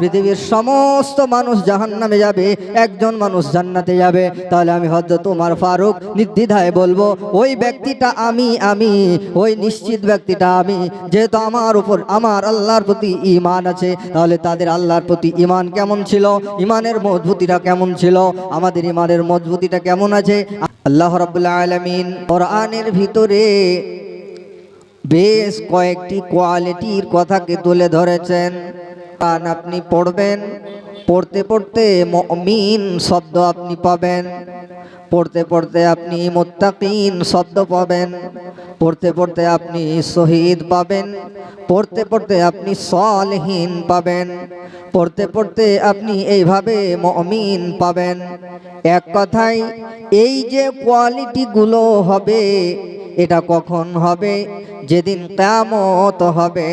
পৃথিবীর সমস্ত মানুষ জাহান্নামে যাবে, একজন মানুষ জান্নাতে যাবে। তাহলে আমি হজরত তোমার ফারুক নির্দ্বিধায় বলব, ওই ব্যক্তিটা আমি আমি, ওই নিশ্চিত ব্যক্তিটা আমি। যেহেতু আমার উপর, আমার আল্লাহর প্রতি ইমান আছে, তাহলে তাদের আল্লাহর প্রতি ইমান কেমন ছিল? ইমানের মজবুতিটা কেমন ছিল? আমাদের ইমানের মজবুতিটা কেমন আছে? আল্লাহ রাব্বুল আলামিন কোরআনের ভিতরে বেশ কয়েকটি কোয়ালিটির কথাকে তুলে ধরেছেন। কান আপনি পড়বেন। পড়তে পড়তে মমিন শব্দ আপনি পাবেন। পড়তে পড়তে আপনি মোত্তাকিন শব্দ পাবেন। পড়তে পড়তে আপনি শহীদ পাবেন। পড়তে পড়তে আপনি সলহীন পাবেন। পড়তে পড়তে আপনি এইভাবে মমিন পাবেন। এক কথায়, এই যে কোয়ালিটিগুলো হবে, এটা কখন হবে? যেদিন কেমত হবে,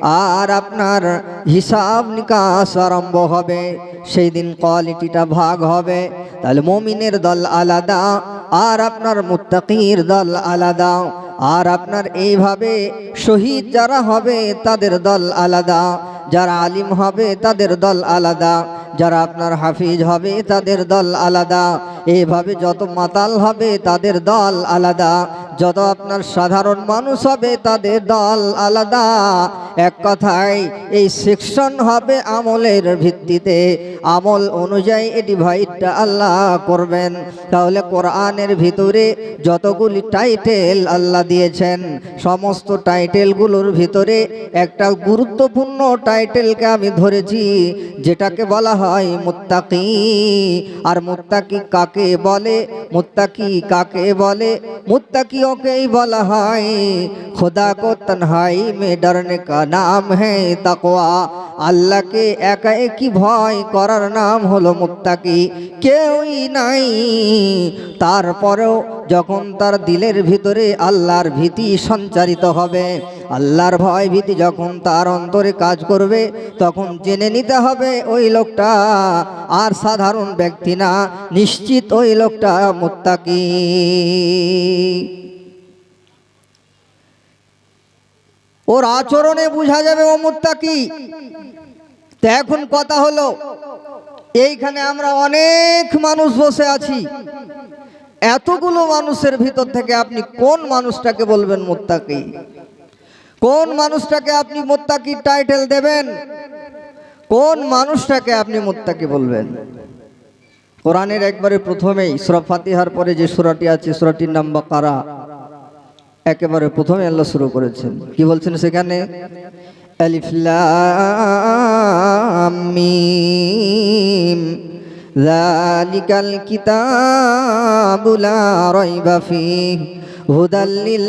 আর আপনার হিসাব নিকাশ আরম্ভ হবে। সেই দিন কোয়ালিটিটা ভাগ হবে। তাহলে মমিনের দল আলাদা আর আপনার মুত্তাকির দল আলাদা। আর আপনার এইভাবে শহীদ যারা হবে, তাদের দল আলাদা। যারা আলিম হবে, তাদের দল আলাদা। যারা আপনার হাফিজ হবে, তাদের দল আলাদা। এইভাবে যত মাতাল হবে, তাদের দল আলাদা। যত আপনার সাধারণ মানুষ হবে, তাদের দল আলাদা। এক কথায়, এই সেকশন হবে আমলের ভিত্তিতে। আমল অনুযায়ী এটি ভাইটা আল্লাহ করবেন। তাহলে কোরআনের ভিতরে যতগুলি টাইটেল আল্লাহ দিয়েছেন। সমস্ত টাইটেলগুলোর ভিতরে একটা গুরুত্বপূর্ণ টাইটেলকে আমি ধরেছি, যেটাকে বলা হয় মুত্তাকি। আর মুত্তাকি কাকে বলে? মুত্তাকি কাকে বলে? মুত্তাকি ওকেই বলা হয়। খোদা কো তনহাই মে ডরনে কা নাম হ্যাঁ তাকওয়া। আল্লাহকে একা একই ভয় করার নাম হলো মুত্তাকি। কেউই নাই। তারপরেও যখন তার দিলের ভিতরে আল্লাহর ভীতি সঞ্চারিত হবে, আল্লাহর ভয় ভীতি যখন তার অন্তরে কাজ করবে, তখন জেনে নিতে হবে ওই লোকটা আর সাধারণ ব্যক্তি না, নিশ্চিত ওই লোকটা মুত্তাকি। ওর আচরণে বোঝা যাবে ও মুত্তাকি তো এখন কথা হলো, এইখানে আমরা অনেক মানুষ বসে আছি। এতগুলো মানুষের ভিতর থেকে আপনি কোন মানুষটাকে বলবেন মোত্তাকি? কোন মানুষটাকে আপনি মোত্তাকি টাইটেল দেবেন? কোন মানুষটাকে আপনি মোত্তাকি বলবেন? কোরআনের একবারে প্রথমেই সুরা ফাতিহার পরে যে সুরাটি আছে, সুরাটির নাম বাকারা। একেবারে প্রথমে আল্লাহ শুরু করেছেন। কি বলছেন সেখানে? আলিফ লাম মিম। যালিকাল কিতাবু লা রাইবা ফীহ হুদাল লিল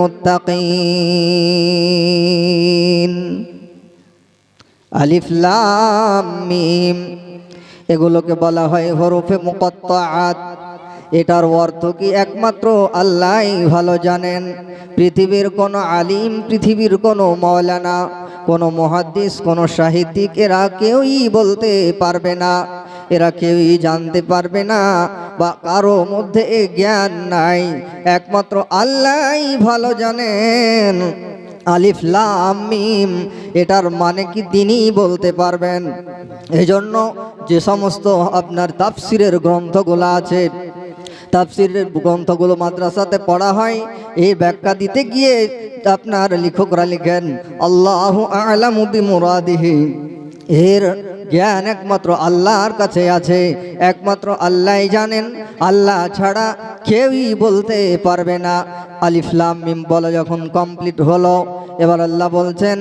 মুত্তাকিন। আলিফ লাম এগুলোকে বলা হয় হরফে মুকত্তাআত। এটার অর্থ কি একমাত্র আল্লাহই ভালো জানেন? পৃথিবীর কোনো আলিম, পৃথিবীর কোনো মৌলানা, কোনো মহাদ্দিস, কোনো সাহিত্যিক, এরা কেউই বলতে পারবে না। এরা কেউই জানতে পারবে না বা কারও মধ্যে এ জ্ঞান নাই। একমাত্র আল্লাহই ভালো জানেন। আলিফ, লাম, মিম, এটার মানে কি তিনিই বলতে পারবেন? এজন্য যে সমস্ত আপনার তাফসিরের গ্রন্থগুলো আছে তাফসিরের গ্রন্থগুলো মাদ্রাসাতে পড়া হয়। এই ব্যাখ্যা দিতে গিয়ে আপনার লেখকরা লিখেন, আল্লাহ আলামু বিমুরাদিহি। এর জ্ঞান একমাত্র আল্লাহর কাছে আছে। একমাত্র আল্লাহই জানেন। আল্লাহ ছাড়া কেউই বলতে পারবে না। আলিফলাম মিম বলা যখন কমপ্লিট হলো, এবার আল্লাহ বলছেন,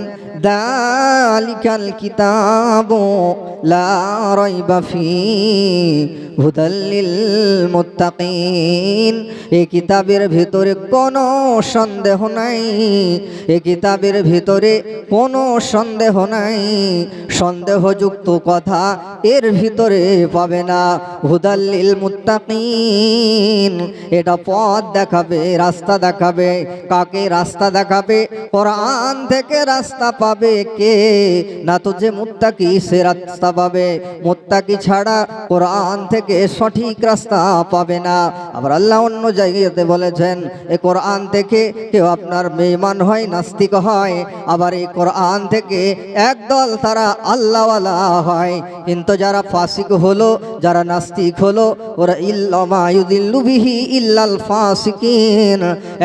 দালিকাল কিতাব লা ফি। হুদাল্লিল মুত্তাকিন। এই কিতাবের ভিতরে কোনো সন্দেহ নাই। এই কিতাবের ভিতরে কোনো সন্দেহ নাই। সন্দেহযুক্ত কথা এর ভিতরে পাবে না। হুদাল্লিল মুত্তাকিন। এটা পথ দেখাবে, রাস্তা দেখাবে। কাকে রাস্তা দেখাবে? কোরআন থেকে রাস্তা পাবে কে? না তো যে মুত্তাকি সে রাস্তা পাবে। মুত্তাকি ছাড়া কোরআন থেকে থেকে সঠিক রাস্তা পাবে না। আবার আল্লাহ অন্য জায়গাতে বলেছেন, এ কোরআন থেকে কেউ আপনার মেহমান হয়, নাস্তিক হয়। আবার এই কোরআন থেকে একদল তারা আল্লাহওয়ালা হয়। কিন্তু যারা ফাসিক হলো, যারা নাস্তিক হলো, ওরা ইল্লামায়ুদিল্লুবিহি ইল্লাল ফাসিকিন।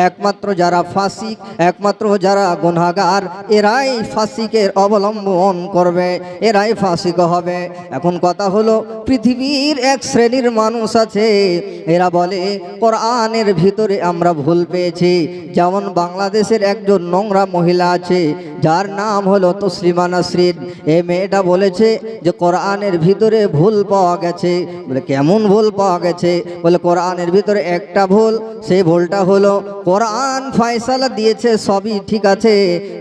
একমাত্র যারা ফাসিক, একমাত্র যারা গুনাহগার, এরাই ফাসিকের অবলম্বন করবে, এরাই ফাসিক হবে। এখন কথা হলো, পৃথিবীর এক শ্রেণির মানুষ আছে, এরা বলে, কোরআনের ভিতরে আমরা ভুল পেয়েছি। যেমন বাংলাদেশের একজন নোংরা মহিলা আছে, যার নাম হলো তসলিমা নাসরিন। এই মেয়েটা বলেছে যে, কোরআনের ভিতরে ভুল পাওয়া গেছে। বলে, কেমন ভুল পাওয়া গেছে? বলে, কোরআনের ভিতরে একটা ভুল, সেই ভুলটা হলো, কোরআন ফয়সালা দিয়েছে, সবই ঠিক আছে,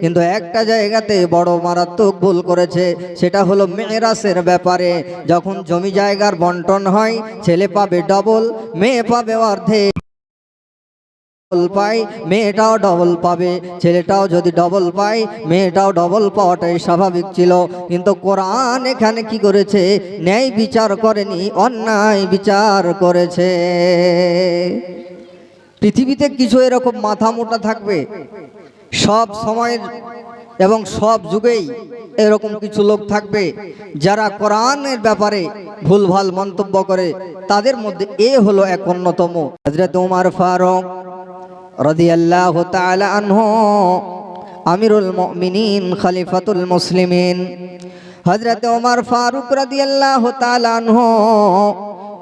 কিন্তু একটা জায়গাতে বড় মারাত্মক ভুল করেছে, সেটা হলো মেয়েরাসের ব্যাপারে। যখন জমি জায়গার বন্টন হয় ছেলে পাবে ডবল মেয়ে পাবে অর্ধেক। পায় মেয়েটাও ডবল পাবে। ছেলেটাও যদি ডবল পায়, মেয়েটাও ডবল পাওয়াটাই স্বাভাবিক ছিল। কিন্তু কোরআন এখানে কি করেছে? ন্যায় বিচার করেনি, অন্যায় বিচার করেছে। পৃথিবীতে কিছু এরকম মাথা মোটা থাকবে? সব সময়ের এবং সব যুগেই এরকম কিছু লোক থাকবে যারা কোরআনের ব্যাপারে ভুলভাল মন্তব্য করে। তাদের মধ্যে এ হলো এক অন্যতম। হজরত উমার ফারুক রাদিয়াল্লাহু তাআলা আনহু, আমিরুল মুমিনিন, খলিফাতুল মুসলিমিন। হযরত ওমর ফারুক রাদিয়াল্লাহু তাআলা আনহু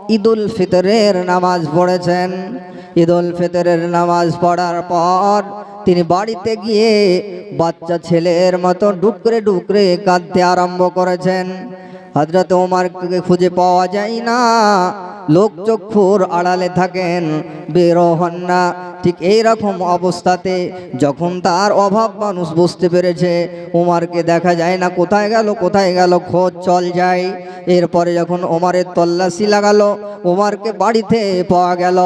ঈদুল ফিতরের নামাজ পড়েছেন। ঈদুল ফিতরের নামাজ পড়ার পর তিনি বাড়িতে গিয়ে বাচ্চা ছেলের মতো ডুকরে ডুকরে কাঁদতে আরম্ভ করেছেন। হজরত ওমারকে খুঁজে পাওয়া যায় না। লোক চক্ষুর আড়ালে থাকেন, বেরো হন না। ঠিক এই রকম অবস্থাতে যখন তার অভাব মানুষ বুঝতে পেরেছে ওমারকে দেখা যায় না, কোথায় গেল কোথায় গেল, খোঁজ চল যায়। এরপরে যখন ওমারের তল্লাশি লাগালো ওমারকে বাড়িতে পাওয়া গেল।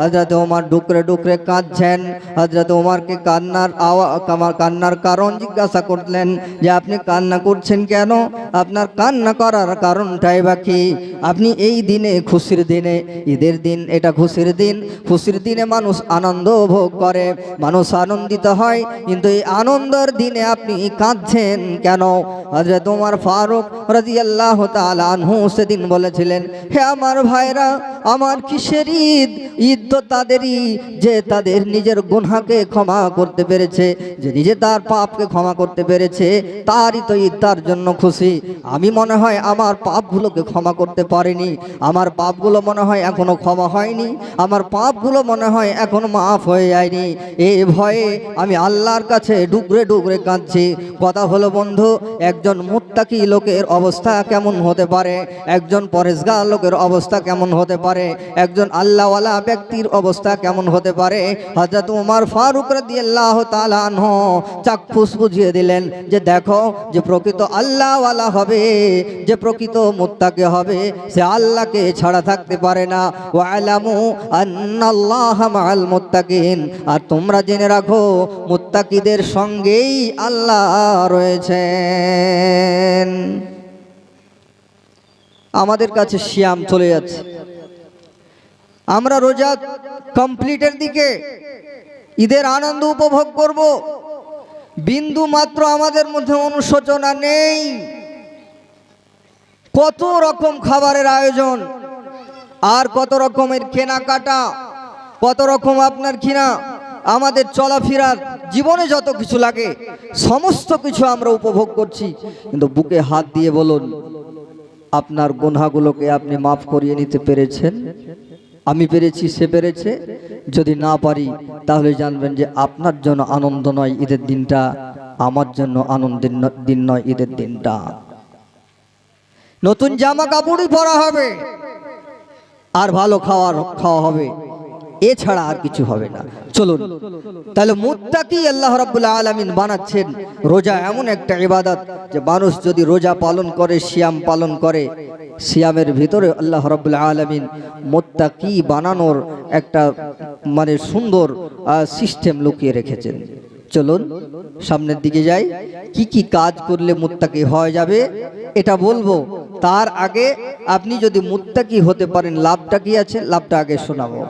হজরত ওমার ডুকরে ডুকরে কাঁদছেন। হজরত ওমারকে কান্নার আওয়া কান্নার কারণ জিজ্ঞাসা করলেন যে, আপনি কান্না করছেন কেন? আপনার কান্না করার কারণটাই বা কি? আপনি এই দিনে খুশির দিনে, ঈদের দিন এটা খুশির দিন, খুশির দিনে মানুষ আনন্দ ভোগ করে, মানুষ আনন্দিত হয়, কিন্তু এই আনন্দের দিনে আপনি কাঁদছেন কেন? হজরত ওমর ফারুক রাদিয়াল্লাহু তাআলা আনহু সেদিন বলেছিলেন, হে আমার ভাইরা, আমার কিসের ঈদ? ঈদ তো তাদেরই, যে তাদের নিজের গুনহাকে ক্ষমা করতে পেরেছে, যে নিজে তার পাপকে ক্ষমা করতে পেরেছে, তারই তো ঈদ, তার জন্য খুশি। আমি মনে হয় আমার পাপগুলোকে ক্ষমা করতে পারিনি। আমার পাপগুলো মনে হয় এখনও ক্ষমা হয়নি। আমার পাপগুলো মনে হয় এখনও মাফ হয়ে যায়নি। এই ভয়ে আমি আল্লাহর কাছে ডুগরে ডুগরে কাঁদছি। কথা হলো, বন্ধু, একজন মুত্তাকি লোকের অবস্থা কেমন হতে পারে? একজন পরেশগার লোকের অবস্থা কেমন হতে পারে? একজন আল্লাহওয়ালা ব্যক্তির অবস্থা কেমন হতে পারে? হজরত উমার ফারুক রাদিয়াল্লাহু তাআলা আনহু চাক্ষুষ বুঝিয়ে দিলেন যে দেখো, যে প্রকৃত আল্লাহওয়ালা হবে, যে প্রকৃত মুত্তাকি হবে, সে আল্লাহকে ছাড়া থাকতে পারে না। ওয়ালামু আন্নাল্লাহ মাআল মুত্তাকিন। আর তোমরা জেনে রাখো, মুত্তাকিদের সঙ্গেই আল্লাহ রয়েছেন। আমাদের কাছে শিয়াম চলে যাচ্ছে। আমরা রোজা কমপ্লিটের দিকে ঈদের আনন্দ উপভোগ করব। বিন্দু মাত্র আমাদের মধ্যে অনুশোচনা নেই। কত রকম খাবারের আয়োজন? আর কত রকমের কেনাকাটা? কত রকম আপনার কিনা আমাদের চলাফেরার জীবনে যত কিছু লাগে, সমস্ত কিছু আমরা উপভোগ করছি। কিন্তু বুকে হাত দিয়ে বলুন, আপনার গুনাগুলোকে আপনি মাফ করিয়ে নিতে পেরেছেন? আমি পেরেছি, সে পেরেছে? যদি না পারি, তাহলে জানবেন যে আপনার জন্য আনন্দ নয় ঈদের দিনটা, আমার জন্য আনন্দের দিন নয় ঈদের দিনটা। নতুন জামা কাপড়ই পরা হবে। আর ভালো খাওয়ার খাওয়া হবে। এছাড়া আর কিছু হবে না। চলুন, তাহলে মুত্তাকি আল্লাহ রাব্বুল আলামিন বানাচ্ছেন রোজা এমন একটা ইবাদত যে মানুষ যদি রোজা পালন করে, সিয়াম পালন করে, সিয়ামের ভিতরে আল্লাহ রাব্বুল আলামিন মুত্তাকি বানানোর একটা মানে সুন্দর সিস্টেম লুকিয়ে রেখেছেন। চলুন, সামনের দিকে যাই। কি কি কাজ করলে মুত্তাকি হয়ে যাবে, এটা বলব। তার আগে আপনি যদি মুত্তাকি হতে পারেন, লাভটা কি আছে? লাভটা আগে শোনাবো।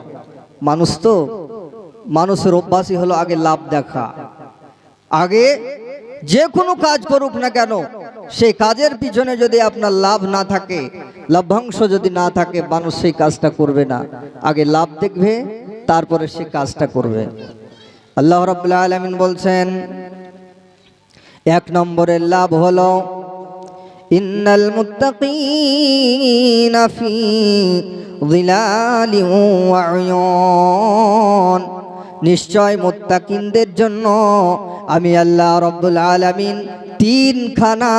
মানুষ তো, মানুষের অভ্যাসই হলো আগে লাভ দেখা। আগে যে কোনো কাজ করুক না কেন, সেই কাজের পিছনে যদি আপনার লাভ না থাকে, লভ্যাংশ যদি না থাকে, মানুষ সেই কাজটা করবে না। আগে লাভ দেখবে, তারপরে সে কাজটা করবে। আল্লাহ রবুল্লা আলমিন বলছেন এক নম্বরের লাভ হল ইন্নাল মুত্তাকিনা নিশ্চয় মুত্তাকিনদের জন্য আমি আল্লাহ রব্বুল আলামিন তিনখানা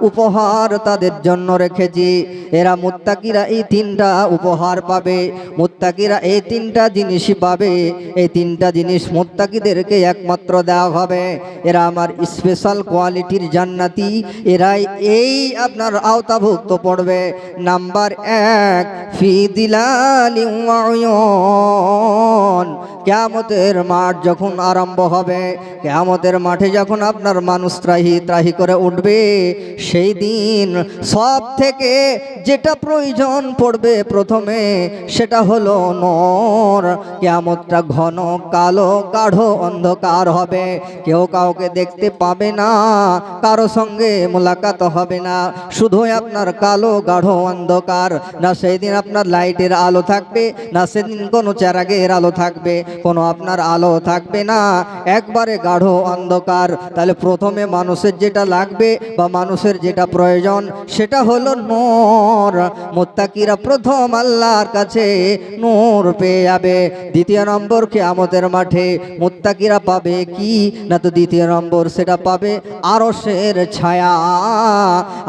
উপহার তাদের জন্য রেখেছি। এরা মুত্তাকিরা এই তিনটা উপহার পাবে, মুত্তাকিরা এই তিনটা জিনিসই পাবে, এই তিনটা জিনিস মুত্তাকিদেরকে একমাত্র দেওয়া হবে। এরা আমার স্পেশাল কোয়ালিটির জান্নাতি, এরাই এই আপনার আওতাভুক্ত পড়বে। নাম্বার এক, ফি দিলালি কেয়ামতের মাঠ যখন আরম্ভ হবে, কেয়ামতের মাঠে যখন আপনার মানুষ ত্রাহি ত্রাহি করে উঠবে, সেই দিন সব থেকে যেটা প্রয়োজন পড়বে প্রথমে সেটা হলো নর। কেয়ামতটা ঘন, কালো, গাঢ় অন্ধকার হবে। কেউ কাউকে দেখতে পাবে না, কারও সঙ্গে মোলাকাত হবে না। শুধুই আপনার কালো, গাঢ় অন্ধকার। না সেই দিন আপনার লাইটের আলো থাকবে, না সেদিন কোনো চারাগের আলো থাকবে। কোনো আপনার আলো থাকবে না, একবারে গাঢ় অন্ধকার। তাহলে প্রথমে মানুষের যেটা লাগবে বা মানুষের যেটা প্রয়োজন, সেটা হলো নূর। মোত্তাকিরা প্রথম আল্লাহর কাছে নূর পেয়ে যাবে। দ্বিতীয় নম্বর কেয়ামতের মাঠে মোত্তাকিরা পাবে কি? না তো দ্বিতীয় নম্বর সেটা পাবে আরশের ছায়া।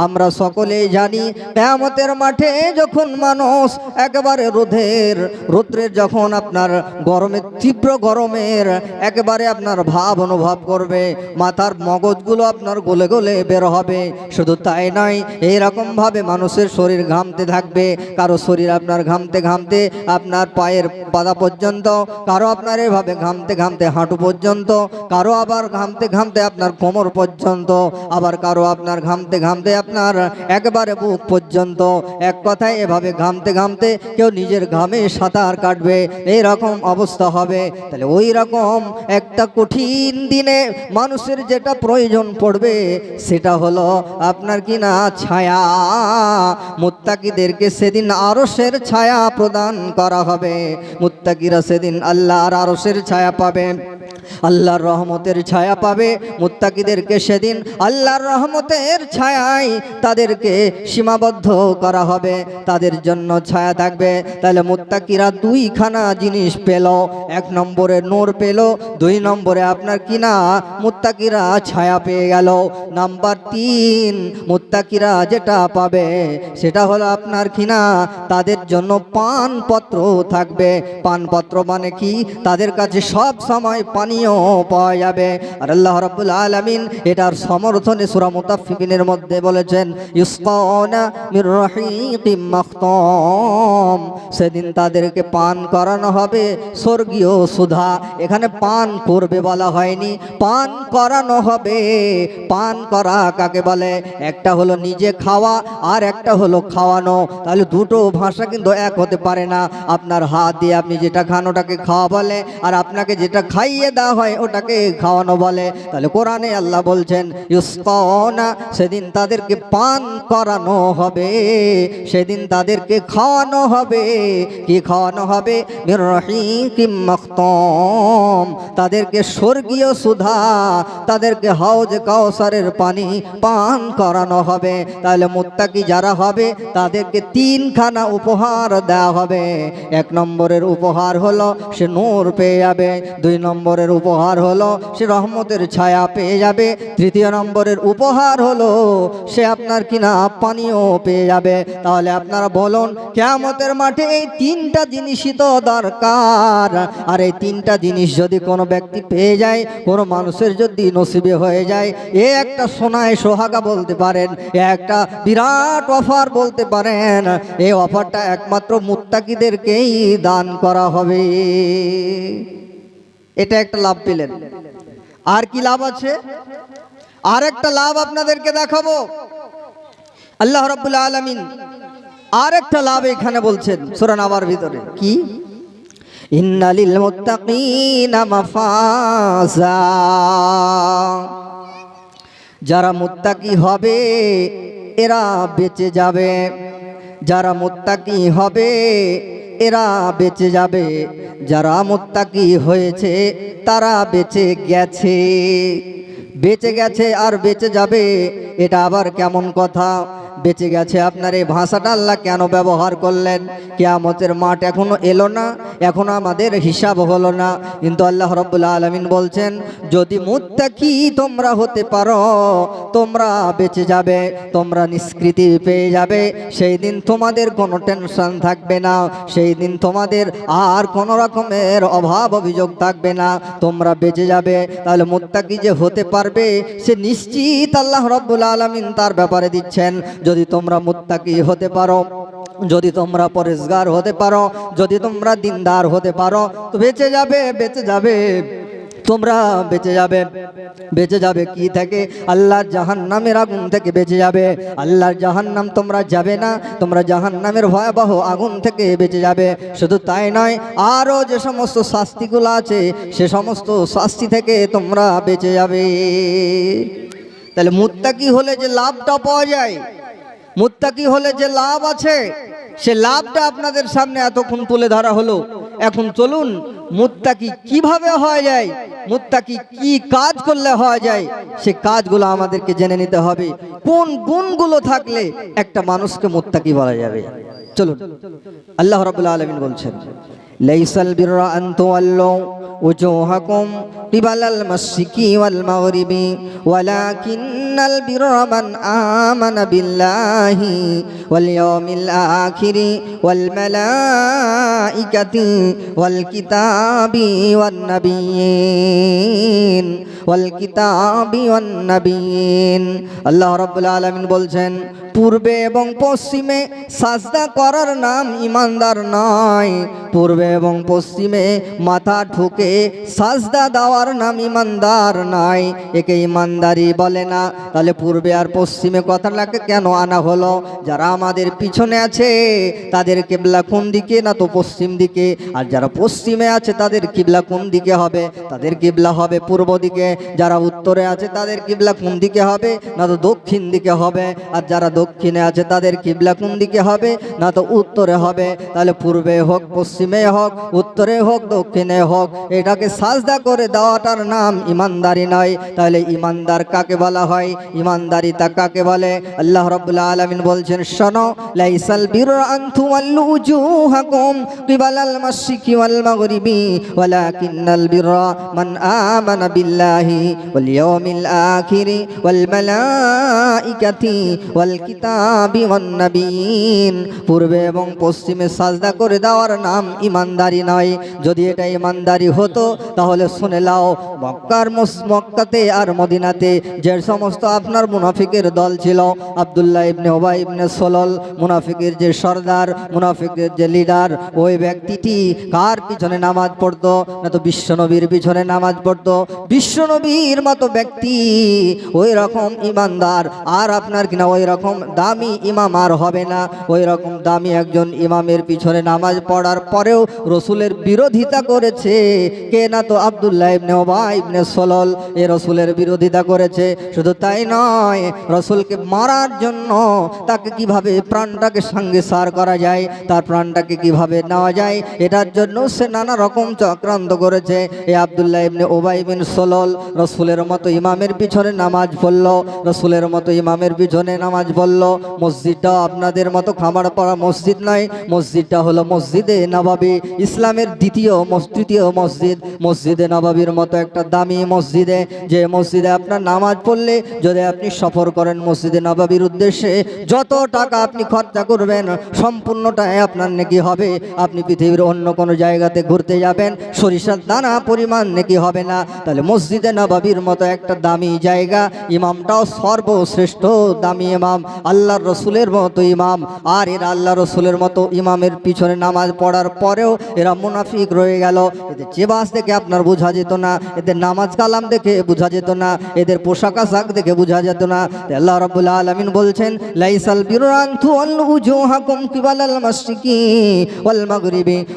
আমরা সকলেই জানি, কেয়ামতের মাঠে যখন মানুষ একবারে রোদের, রৌদ্রের যখন আপনার গরমের তীব্র গরমের একেবারে আপনার ভাব অনুভব করবে, মাথার মগজগুলো আপনার গলে গলে বের হবে। শুধু তাই নয় এইরকম ভাবে মানুষের শরীর ঘামতে থাকবে, কারও শরীর আপনার ঘামতে ঘামতে আপনার পায়ের পাতা পর্যন্ত, কারও আপনার এভাবে ঘামতে ঘামতে হাঁটু পর্যন্ত, কারও আবার ঘামতে ঘামতে আপনার কোমর পর্যন্ত, আবার কারও আপনার ঘামতে ঘামতে আপনার একবারে বুক পর্যন্ত। এক কথায় এভাবে ঘামতে ঘামতে কেউ নিজের ঘামে সাঁতার কাটবে এই রকম অবস্থা হবে, তাহলে ওই রকম একটা কঠিন দিনে মানুষের যেটা প্রয়োজন পড়বে, সেটা হলো আপনার কি না ছায়া। মুত্তাকিদেরকে সেদিন আরশের ছায়া প্রদান করা হবে। মুত্তাকিরা সেদিন আল্লাহর আরশের ছায়া পাবেন, আল্লাহর রহমতের ছায়া পাবে। মুত্তাকিদেরকে সেদিন আল্লাহর রহমতের ছায়ায় তাদেরকে সীমাবদ্ধ করা হবে। তাদের জন্য ছায়া থাকবে। তাহলে মুত্তাকিরা দুইখানা জিনিস পেল এক নম্বরে নূর পেল, দুই নম্বরে আপনার কিনা মুত্তাকিরা ছায়া পেয়ে গেল। নাম্বার তিন, মুত্তাকিরা যেটা পাবে সেটা হলো আপনার কিনা, তাদের জন্য পানপত্র থাকবে। পানপত্র মানে কি? তাদের কাছে সব সময় পানীয় পাওয়া যাবে। আর আল্লাহ রাব্বুল আলামিন এটার সমর্থনে সূরা মুতাফফিফিনের মধ্যে বলেছেন মাখতাম। সেদিন তাদেরকে পান করানো হবে স্বর্গীয় সুধা, এখানে পান করবে বলা হয়নি। পান করানো হবে। পান করা কাকে বলে? একটা হলো নিজে খাওয়া আর একটা হলো খাওয়ানো। তাহলে দুটো ভাষা কিন্তু এক হতে পারে না। আপনার হাত দিয়ে আপনি যেটা খান ওটাকে খাওয়া বলে, আর আপনাকে যেটা খাইয়ে দেওয়া হয় ওটাকে খাওয়ানো বলে। তাহলে কোরআনে আল্লাহ বলছেন ইউসকানা সেদিন তাদেরকে পান করানো হবে। সেদিন তাদেরকে খাওয়ানো হবে। কি খাওয়ানো হবে? মির রহিকিম মাখতাম। তাদেরকে স্বর্গীয় সুধা, তাদেরকে হাউজ কাউসারের পানি পান করানো হবে। তাহলে মুত্তাকি যারা হবে, তাদেরকে তিনখানা উপহার দেওয়া হবে। এক নম্বরের উপহার হলো, সে নূর পেয়ে যাবে। দুই নম্বরের উপহার হলো, সে রহমতের ছায়া পেয়ে যাবে। তৃতীয় নম্বরের উপহার হলো, সে আপনার কিনা পানীয় পেয়ে যাবে। তাহলে আপনারা বলুন, কেয়ামতের মাঠে এই তিনটা জিনিসই তো দরকার। আর এই তিনটা জিনিস যদি কোনো ব্যক্তি পেয়ে যায়, কোনো মানুষের যদি নসিবে হয়ে যায়, এ একটা সোনায় সোহাগা বলতে পারেন, এ একটা বিরাট অফার বলতে পারেন এই অফারটা একমাত্র মুত্তাকিদেরকেই দান করা হবে। এটা একটা লাভ পেলেন। আর কি লাভ আছে? আর একটা লাভ আপনাদেরকে দেখাবো। আল্লাহ রাব্বুল আলামিন আর একটা লাভ এখানে বলছেন, সূরা নাবার ভিতরে। কি? ইন্নালিল মুত্তাকিনা মাফাজা। যারা মুত্তাকি হবে, এরা বেঁচে যাবে। যারা মুত্তাকি হবে, এরা বেঁচে যাবে। যারা মুত্তাকি হয়েছে, তারা বেঁচে গেছে। বেঁচে গেছে আর বেঁচে যাবে, এটা আবার কেমন কথা? বেঁচে গেছে আপনার এই ভাষাটা আল্লাহ কেন ব্যবহার করলেন? কেয়ামতের মাঠ এখনও এলো না, এখনও আমাদের হিসাব হলো না। কিন্তু আল্লাহ রব্বুল্লা আলমিন বলছেন, যদি মুত্তাকি তোমরা হতে পারো, তোমরা বেঁচে যাবে, তোমরা নিষ্কৃতি পেয়ে যাবে। সেই দিন তোমাদের কোনো টেনশন থাকবে না, সেই দিন তোমাদের আর কোনো রকমের অভাব অভিযোগ থাকবে না। তোমরা বেঁচে যাবে, তাহলে মুত্তাকি যে হতে পারবে সে নিশ্চিত আল্লাহ রব্বুল আলমিন তার ব্যাপারে দিচ্ছেন, যদি তোমরা মুত্তাকি হতে পারো, যদি তোমরা পরেশগার হতে পারো, যদি তোমরা দিনদার হতে পারো, তো বেঁচে যাবে বেঁচে যাবে। তোমরা বেঁচে যাবে। বেঁচে যাবে কি থেকে? আল্লাহর জাহান্নামের আগুন থেকে বেঁচে যাবে। আল্লাহর জাহান্নাম তোমরা যাবে না। তোমরা জাহান্নামের ভয়াবহ আগুন থেকে বেঁচে যাবে। শুধু তাই নয়, আরও যে সমস্ত শাস্তিগুলো আছে, সে সমস্ত শাস্তি থেকে তোমরা বেঁচে যাবে। তাহলে মুত্তাকি হলে যে লাভটা পাওয়া যায় মুত্তাকি হলে যে লাভ আছে, সে লাভটা আপনাদের সামনে এতক্ষণ তুলে ধরা হলো। এখন চলুন, মুত্তাকি কীভাবে হওয়া যায়, মুত্তাকি কি কাজ করলে হওয়া যায়, সে কাজগুলো আমাদেরকে জেনে নিতে হবে। কোন গুণগুলো থাকলে একটা মানুষকে মুত্তাকি বলা যাবে? চলুন। আল্লাহ রাব্বুল আলামিন বলছেন, লাইসাল বিররা আন তুওয়াল্লু وجوهكم قبل المشرق والمغرب ولكن البر من آمن بالله واليوم الآخر والملائكة والكتاب والنبيين ওয়াল কিতাবি ওয়ান্নাবিয়িন আল্লাহ রাব্বুল আলামিন বলছেন, পূর্বে এবং পশ্চিমে সাজদা করার নাম ইমানদার নয়। পূর্বে এবং পশ্চিমে মাথা ঠুকে সাজদা দেওয়ার নাম ইমানদার নয় একে ইমানদারি বলে না। তাহলে পূর্বে আর পশ্চিমে কথা কথাটাকে কেন আনা হলো? যারা আমাদের পিছনে আছে, তাদের কেবলা কোন দিকে না তো পশ্চিম দিকে? আর যারা পশ্চিমে আছে, তাদের কিবলা কোন দিকে হবে? তাদের কিবলা হবে পূর্ব দিকে। যারা উত্তরে আছে তাদের কিবলা কোন দিকে হবে? না তো দক্ষিণ দিকে হবে। আর যারা দক্ষিণে আছে তাদের কিবলা কোন দিকে হবে? না তো উত্তরে হবে। তাহলে পূর্বে হোক, পশ্চিমে হোক, উত্তরে হোক, দক্ষিণে হোক, এটাকে সাজদা করে দেওয়াটার নাম ইমানদারি নয়। তাহলে ইমানদার কাকে বলা হয়? ইমানদারি তা কাকে বলে? আল্লাহ রাব্বুল আলামিন বলছেন, শোনো, লাইসাল বির আন তুওয়াল্লু উজুহাকুম কিবালাল মাশরিকি ওয়াল মাগরিবি, ওয়ালাকিন্নাল বিররা মান আমানা বিল্লাহি মালাইকাতি ওয়াল কিতাবি ওয়ান নাবিয়িন পূর্বে এবং পশ্চিমে সাজদা করে দেওয়ার নাম ইমানদারি নয়। যদি এটা ইমানদারি হতো, তাহলে শুনে লাও মক্কার মক্কাতে আর মদিনাতে যে সমস্ত আপনার মুনাফিকের দল ছিল, আব্দুল্লাহ ইবনে ওবাই ইবনে সলল, মুনাফিকের যে সর্দার, মুনাফিকের যে লিডার, ওই ব্যক্তিটি কার পিছনে নামাজ পড়তো? না তো বিশ্বনবীর পিছনে নামাজ পড়তো। বিশ্বনবীর মতো ব্যক্তি ওই রকম ইমানদার, আর আপনার কিনা ওই রকম দামি ইমাম আর হবে না। ওই রকম দামি একজন ইমামের পিছনে নামাজ পড়ার পরেও রসুলের বিরোধিতা করেছে। কে না তো আবদুল্লাহ ইবনে ওবা ইবনে সলল, এ রসুলের বিরোধিতা করেছে। শুধু তাই নয়, রসুলকে মারার জন্য তাকে কীভাবে প্রাণটাকে সঙ্গে সার করা যায়, তার প্রাণটাকে কীভাবে নেওয়া যায়, এটার জন্য সে নানা রকম চক্রান্ত করেছে। এ আবদুল্লাহ ইবনে ওবাই সলল রসুলের মতো ইমামের পিছনে নামাজ পড়ল, রসুলের মতো ইমামের পিছনে নামাজ পড়ল। মসজিদটা আপনাদের মতো খামার পড়া মসজিদ নয়, মসজিদটা হলো মসজিদে নবাবী ইসলামের দ্বিতীয় তৃতীয় মসজিদ। মসজিদে নবাবির মতো একটা দামি মসজিদে, যে মসজিদে আপনার নামাজ পড়লে যদি আপনি সফর করেন মসজিদে নবাবির উদ্দেশ্যে, যত টাকা আপনি খরচা করবেন, সম্পূর্ণটাই আপনার নাকি হবে। আপনি পৃথিবীর অন্য কোনো জায়গাতে ঘুরতে যাবেন, সরিষার দানা পরিমাণ নাকি হবে না। তাহলে মসজিদে নবাবির মতো একটা দামি জায়গা। ইমামটাও সর্বশ্রেষ্ঠ দামি ইমাম, আল্লাহর রসুলের মতো ইমাম। আর এরা আল্লাহ রসুলের মতো ইমামের পিছনে নামাজ পড়ার পরেও এরা মুনাফিক রয়ে গেল। এদের যে লিবাস দেখে আপনার বোঝা যেত না, এদের নামাজ কালাম দেখে বোঝা যেত না, এদের পোশাক আশাক দেখে বোঝা যেত না। আল্লাহ রাব্বুল আলামিন বলছেন, লাইসাল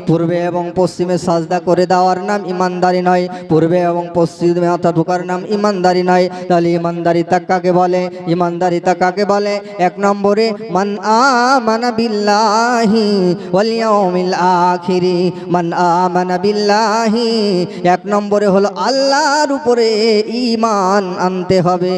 পূর্বে এবং পশ্চিমে সাজদা করে দেওয়ার নাম ইমানদারি নয়, পূর্বে এবং পশ্চিমে মাথা ঢোকার নাম ইমানদারি নয়। তাহলে ইমানদারিতা কাকে বলে? ইমানদারিতা কাকে বলে? এক নম্বরে, মান আমানা বিল্লাহি ওয়াল আখিরি। মান আমানা এক নম্বরে হলো, আল্লাহর উপরে ইমান আনতে হবে।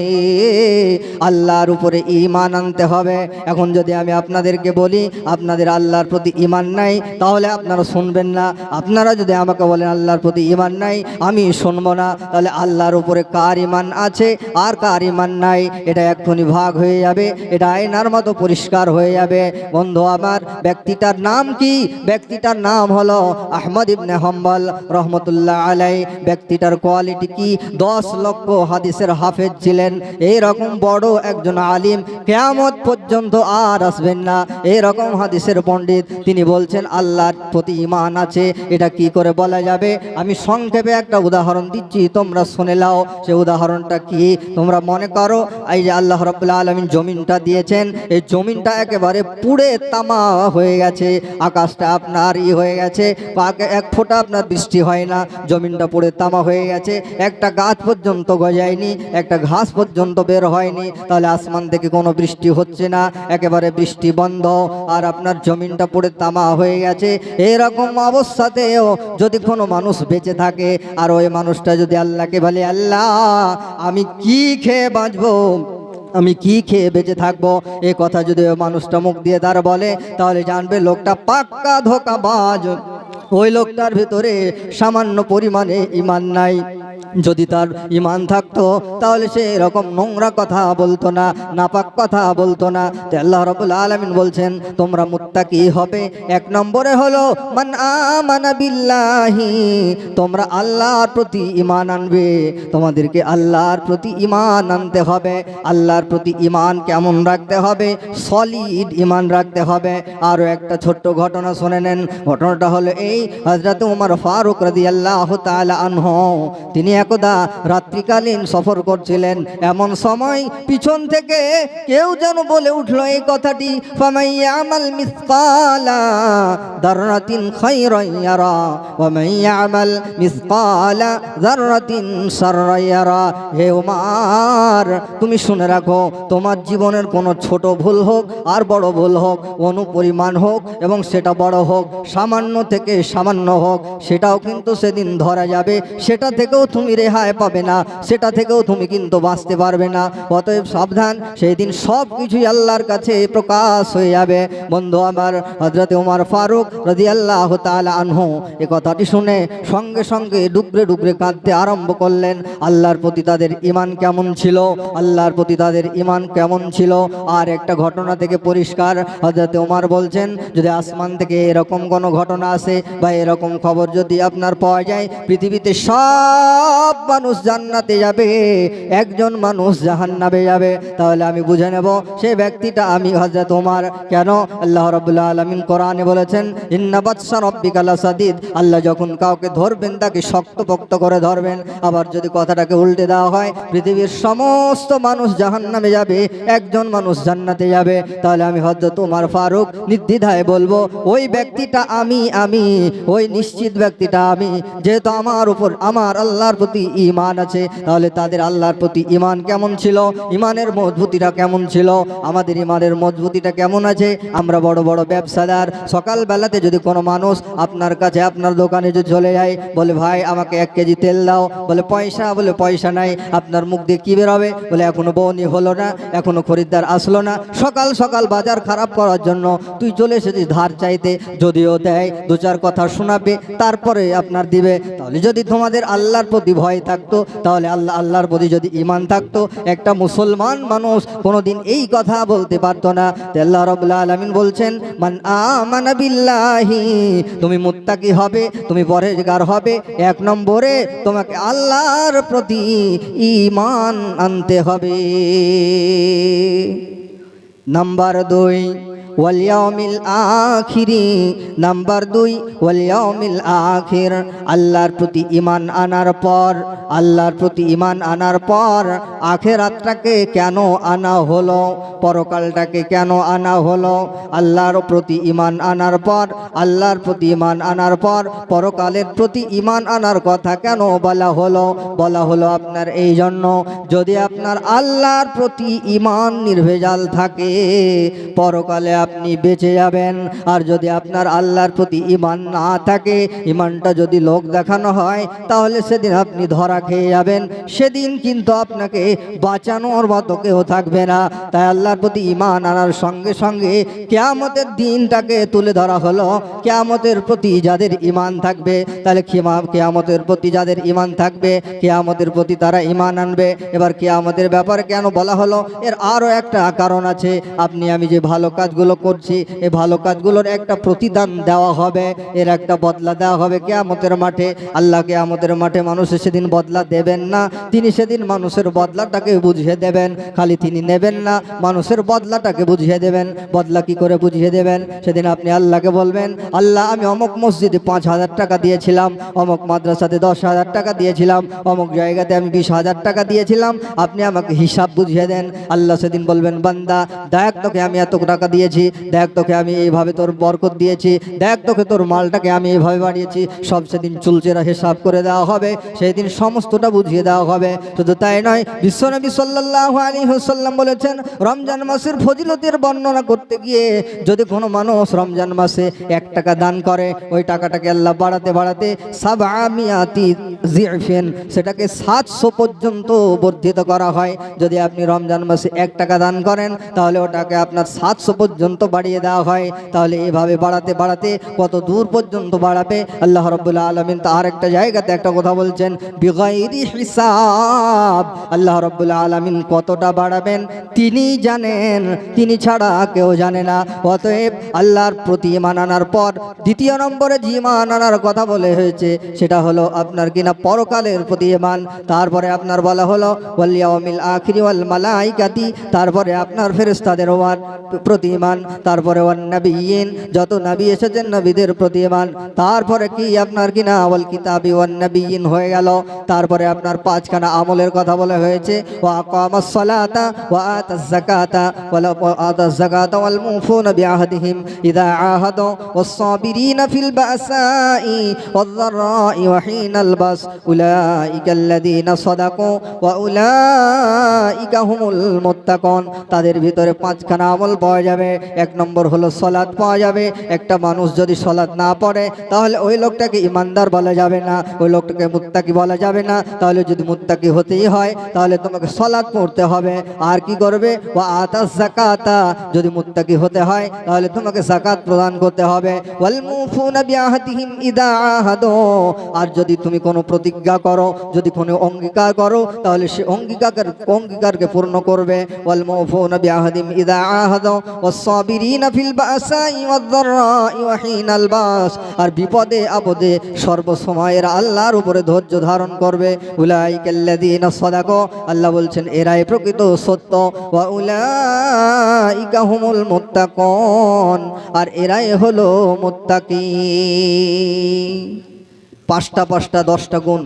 আল্লাহর উপরে ইমান আনতে হবে। এখন যদি আমি আপনাদেরকে বলি, আপনাদের আল্লাহর প্রতি ইমান নাই, তাহলে আপনারা শুনবেন না। আপনারা যদি আমাকে বলেন, আল্লাহর প্রতি ইমান নাই, আমি শুনব না। তাহলে আল্লাহর উপরে কার ইমান আছে আর কার ঈমান নাই, এটা এক্ষুনি ভাগ হয়ে যাবে, এটা আয়নার মতো পরিষ্কার হয়ে যাবে। বন্ধু, আমার ব্যক্তিটার নাম কি? ব্যক্তিটার নাম হলো আহমদ ইবনে হাম্বল রহমতুল্লাহ আলাই ব্যক্তিটার কোয়ালিটি কি? দশ লক্ষ হাদিসের হাফেজ ছিলেন। এই রকম বড় একজন আলিম কেয়ামত পর্যন্ত আর আসবেন না। এই রকম হাদিসের পণ্ডিত, তিনি বলছেন, আল্লাহর প্রতি ইমান আছে, এটা কি করে বলা যাবে? আমি সংক্ষেপে একটা উদাহরণ দিচ্ছি, তোমরা শুনে লাও সে উদাহরণটা কি? তোমরা মনে করো, এই যে আল্লাহ রব্বুল্লাহ আলমিন জমিনটা দিয়েছেন, এই জমিনটা একেবারে পুড়ে তামা হয়ে গেছে, আকাশটা আপনার ই হয়ে গেছে, পাকে এক ফোঁটা আপনার বৃষ্টি হয় না, জমিনটা পুড়ে তামা হয়ে গেছে, একটা গাছ পর্যন্ত গজায়নি, একটা ঘাস পর্যন্ত বের হয়নি, তাহলে আসমান থেকে কোনো বৃষ্টি হচ্ছে না, একেবারে বৃষ্টি বন্ধ, আর আপনার জমিনটা পুড়ে তামা হয়ে গেছে, এরকম অবস্থাতেও যদি কোনো মানুষ বেঁচে থাকে, আর ওই মানুষটা যদি আল্লাহকে বলে, আল্লাহ, আমি কি খেয়ে বাঁচবো? আমি কি খেয়ে বেঁচে থাকব? এ কথা যদি মানুষটা মুখ দিয়ে তার বলে, তাহলে জানবে লোকটা পাক্কা ধোকাবাজ। ওই লোকটার ভিতরে সামান্য পরিমাণে ইমান নাই। যদি তার ইমান থাকতো, তাহলে সে এরকম নোংরা কথা বলতো না, নাপাক কথা বলতো না। তো আল্লাহ রবুল আলমিন বলছেন, তোমরা মুত্তাকি হবে। এক নম্বরে হলো, মান আমানা বিল্লাহি। তোমরা আল্লাহর প্রতি ইমান আনবে। তোমাদেরকে আল্লাহর প্রতি ইমান আনতে হবে। আল্লাহর প্রতি ইমান কেমন রাখতে হবে? সলিড ইমান রাখতে হবে। আরও একটা ছোট্ট ঘটনা শুনে নেন। ঘটনাটা হলো এই হজরত উমর ফারুক রাদি আল্লাহ তালা আনহ। তিনি একদা রাত্রিকালীন সফর করছিলেন। এমন সময় পিছন থেকে কেউ যেন বলে উঠল, এই কথাটি ইয়ারা হে তুমি শুনে রাখো, তোমার জীবনের কোনো ছোট ভুল হোক আর বড় ভুল হোক, অনুপরিমাণ হোক এবং সেটা বড় হোক, সামান্য থেকে সামান্য হোক, সেটাও কিন্তু সেদিন ধরা যাবে, সেটা থেকেও তুমি রেহাই পাবে না, সেটা থেকেও তুমি কিন্তু বাঁচতে পারবে না। অতএব সাবধান সেই দিন সব কিছুই আল্লাহর কাছে প্রকাশ হয়ে যাবে। বন্ধু আমার হজরত উমার ফারুক রাজি আল্লাহ আনহু এ কথাটি শুনে সঙ্গে সঙ্গে ডুবরে ডুবরে কাঁদতে আরম্ভ করলেন। আল্লাহর প্রতি তাদের ইমান কেমন ছিল? আল্লাহর প্রতি তাদের ইমান কেমন ছিল? আর একটা ঘটনা থেকে পরিষ্কার হজরত উমার বলছেন, যদি আসমান থেকে এরকম কোনো ঘটনা আসে বা এরকম খবর যদি আপনার পাওয়া যায়, পৃথিবীতে সব মানুষ জান্নাতে যাবে, একজন মানুষ জাহান্নাবে যাবে। তাহলে আমি বুঝে নেব, সে ব্যক্তিটা আমি হজরত উমার কেন? আল্লাহ রবুল্লা আলমিন কোরআনে বলেছেন ইন্নাবাদশা রব্বিকালা সাদিদ আল্লাহ যখন কাউকে ধরবেন, তাকে শক্তপোক্ত করে ধরবেন। আবার যদি কথাটাকে উল্টে দেওয়া হয়, পৃথিবীর সমস্ত মানুষ জাহান্নামে যাবে, একজন মানুষ জান্নাতে যাবে। তাহলে আমি হজরত উমার ফারুক নির্দ্বিধায় বলব, ওই ব্যক্তিটা আমি আমি, ওই নিশ্চিত ব্যক্তিটা আমি, যেহেতু আমার উপর, আমার আল্লাহর প্রতি ইমান আছে, তাহলে তাদের আল্লাহর প্রতি ইমান কেমন ছিল? ইমানের মজবুতিটা কেমন ছিল? আমাদের ইমানের মজবুতিটা কেমন আছে? আমরা বড় বড় ব্যবসাদার, সকালবেলাতে যদি কোনো মানুষ আপনার কাছে আপনার দোকানে যদি চলে যায়, বলে, ভাই, আমাকে এক কেজি তেল দাও। বলে, পয়সা? বলে, পয়সা নাই। আপনার মুখ দিয়ে কী বেরোবে? বলে, এখনও বৌনি হলো না, এখনও খরিদ্দার আসলো না। সকাল সকাল বাজার খারাপ করার জন্য তুই চলে এসেছিস ধার চাইতে, যদিও দেয়, দু চার কথা শোনাবে, তারপরে আপনার দিবে। তাহলে যদি তোমাদের আল্লাহর প্রতি ভয় থাকতো, তাহলে আল্লাহ, আল্লাহর প্রতি যদি ইমান থাকতো, একটা মুসলমান মানুষ কোনোদিন এই কথা বলতে পারতো না। আল্লাহ রবুল্লা আলমিন বলছেন, মান আমানা বিল্লাহি তুমি মুত্তাকি হবে, তুমি পরেজগার হবে। এক নম্বরে, তোমাকে আল্লাহর প্রতি ইমান আনতে হবে। নাম্বার দুই ওয়ালিয়াউমিল আখিরি, নাম্বার দুই ওয়ালিয়াউমিল আখির, আল্লাহর প্রতি ইমান আনার পর, আল্লাহর প্রতি ইমান আনার পর, আখেরাতটাকে কেন আনা হলো, পরকালটাকে কেন আনা হলো, আল্লাহর প্রতি ইমান আনার পর, আল্লাহর প্রতি ইমান আনার পর, পরকালের প্রতি ইমান আনার কথা কেন বলা হলো বলা হলো আপনার এই জন্য, যদি আপনার আল্লাহর প্রতি ইমান নির্ভেজাল থাকে, পরকালে আপনি বেঁচে যাবেন। আর যদি আপনার আল্লাহর প্রতি ইমান না থাকে ইমানটা যদি লোক দেখানো হয়, তাহলে সেদিন আপনি ধরা খেয়ে যাবেন। সেদিন কিন্তু আপনাকে বাঁচানোর মতো কেউ থাকবে না। তাই আল্লাহর প্রতি ইমান আনার সঙ্গে সঙ্গে কেয়ামতের দিনটাকে তুলে ধরা হলো। কেয়ামতের প্রতি যাদের ইমান থাকবে, তাহলে কেয়ামতের প্রতি যাদের ইমান থাকবে, কেয়ামতের প্রতি তারা ইমান আনবে। এবার কেয়ামতের ব্যাপারে কেন বলা হলো? এর আরও একটা কারণ আছে। আপনি আমি যে ভালো কাজগুলো করছি, এই ভালো কাজগুলোর একটা প্রতিদান দেওয়া হবে, এর একটা বদলা দেওয়া হবে কেয়ামতের মাঠে। আল্লাহকে আমাদের মাঠে মানুষ সেদিন বদলা দেবেন না, তিনি সেদিন মানুষের বদলাটাকে বুঝিয়ে দেবেন, খালি তিনি নেবেন না, মানুষের বদলাটাকে বুঝিয়ে দেবেন। বদলা কি করে বুঝিয়ে দেবেন? সেদিন আপনি আল্লাহকে বলবেন, আল্লাহ, আমি অমুক মসজিদে পাঁচ হাজার টাকা দিয়েছিলাম, অমুক মাদ্রাসাতে দশ হাজার টাকা দিয়েছিলাম, অমুক জায়গাতে আমি বিশ হাজার টাকা দিয়েছিলাম, আপনি আমাকে হিসাব বুঝিয়ে দেন। আল্লাহ সেদিন বলবেন, বান্দা দেখ তোকে আমি এত টাকা দিয়েছি দেখ তোকে আমি এইভাবে তোর বরকত দিয়েছি, দেখ তোকে তোর মালটাকে আমি এইভাবে বাড়িয়েছি সব সেদিন চুলচেরা হিসাব করে দেওয়া হবে সেই দিন সমস্তটা বুঝিয়ে দেওয়া হবে। শুধু তাই নয়, বিশ্বনবী সাল্লাহ আলী হুসাল্লাম বলেছেন, রমজান মাসের ফজিলতের বর্ণনা করতে গিয়ে যদি কোনো মানুষ রমজান মাসে এক টাকা দান করে, ওই টাকাটাকে আল্লাহ বাড়াতে বাড়াতে সাবামিয়াতি জিফেন সেটাকে সাতশো পর্যন্ত বর্ধিত করা হয়। যদি আপনি রমজান মাসে এক টাকা দান করেন, তাহলে ওটাকে আপনার সাতশো পর্যন্ত বাড়িয়ে দেওয়া হয়, তাহলে এভাবে বাড়াতে বাড়াতে কত দূর পর্যন্ত বাড়াবে? আল্লাহ রব্বুল্লাহ আলমিন তো আর একটা জায়গাতে একটা কথা বলছেন হিসাব। আল্লাহ রব্বুল্লাহ আলমিন কতটা বাড়াবেন তিনি জানেন, তিনি ছাড়া কেউ জানে না। অতএব আল্লাহর প্রতি ইমান আনার পর দ্বিতীয় নম্বরে যে ইমান আনার কথা বলে হয়েছে, সেটা হলো আপনার কিনা পরকালের প্রতি ইমান তারপরে আপনার বলা হলো ওয়ালিয়াউমিল আখিরি ওয়াল মালাইকাতি। তারপরে আপনার ফেরেশতাদের ওয়ান প্রতি ইমান তারপরে ওয়ান নবিয়িন যত নবী এসেছেন নবীদের প্রতি ইমান তারপরে কি আপনার কিনা ওয়াল কিতাবি ওয়ান নবিয়িন হয়ে গেল। তারপরে আপনার পাঁচখানা আমলের কথা বলা হয়েছে। ওয়া আকামাস সালাতা ওয়া আতাজ যাকাতা ওয়া আতাজ যাকাতা ওয়াল মুফুনা বিআহদিহিম। ইযা আহাদু ওয়াদ দারাই ওয়া হিনাল বাস। উলাইকা আল্লাযীনা সাদাকু ওয়া উলাইকা হুমুল মুত্তাকুন। তাদের ভিতরে পাঁচখানা আমল পাওয়া যাবে। এক নম্বর হলো সলাৎ পাওয়া যাবে। একটা মানুষ যদি সলাৎ না পড়ে, তাহলে ওই লোকটাকে ইমানদার বলা যাবে না, ওই লোকটাকে মুত্তাকি বলা যাবে না। তাহলে যদি মুত্তাকি হতেই হয়, তাহলে তোমাকে সলাৎ পড়তে হবে। আর কি করবে? ও আতাস জাকাতা যদি মুত্তাকি হতে হয়, তাহলে তোমাকে জাকাত প্রদান করতে হবে। আর যদি তুমি কোনো প্রতিজ্ঞা করো, যদি কোনো অঙ্গীকার করো, তাহলে সে অঙ্গীকার অঙ্গীকারকে পূর্ণ করবে। ওয়াল মুফুনা ইদা আহাদু। ওয়াস সাবিরিনা ফিল বাসাই ওয়াদ দারাই ওয়া আর বিপদে আপদে সর্বসময়ের আল্লাহর উপরে ধৈর্য ধারণ করবে। উলাইকাল্লাযীনা সাদাকু, আল্লাহ বলছেন, এরাই প্রকৃত সত্য। ওয়া উলাইকা হুমুল মুত্তাকুন। আর এরাই হলো মুত্তাকি। পাঁচটা পাঁচটা, দশটা গুণ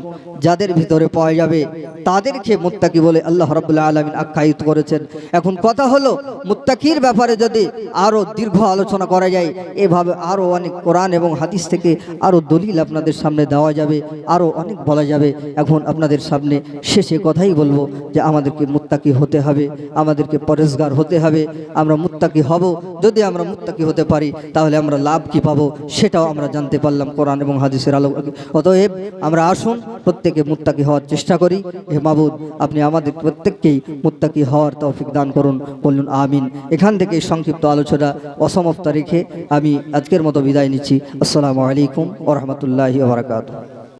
যাদের ভিতরে পাওয়া যাবে তাদেরকে মুত্তাকি বলে আল্লাহ রাব্বুল আলামিন আখ্যায়িত করেছেন। এখন কথা হলো, মুত্তাকির ব্যাপারে যদি আরও দীর্ঘ আলোচনা করা যায়, এভাবে আরও অনেক কোরআন এবং হাদিস থেকে আরও দলিল আপনাদের সামনে দেওয়া যাবে আরও অনেক বলা যাবে। এখন আপনাদের সামনে শেষে কথাই বলব যে আমাদেরকে মুত্তাকি হতে হবে, আমাদেরকে পরেশগার হতে হবে, আমরা মুত্তাকি হব। যদি আমরা মুত্তাকি হতে পারি, তাহলে আমরা লাভ কি পাবো সেটাও আমরা জানতে পারলাম কোরআন এবং হাদিসের আলো অতএব আমরা আসুন প্রত্যেকে মুত্তাকি হওয়ার চেষ্টা করি। হে মাবুদ, আপনি আমাদের প্রত্যেককেই মুত্তাকি হওয়ার তৌফিক দান করুন, বলুন আমিন। এখান থেকে সংক্ষিপ্ত আলোচনা অসমাপ্ত রেখে আমি আজকের মতো বিদায় নিচ্ছি। আসসালামু আলাইকুম ওরহমতুল্লাহি বারাকাতুহু।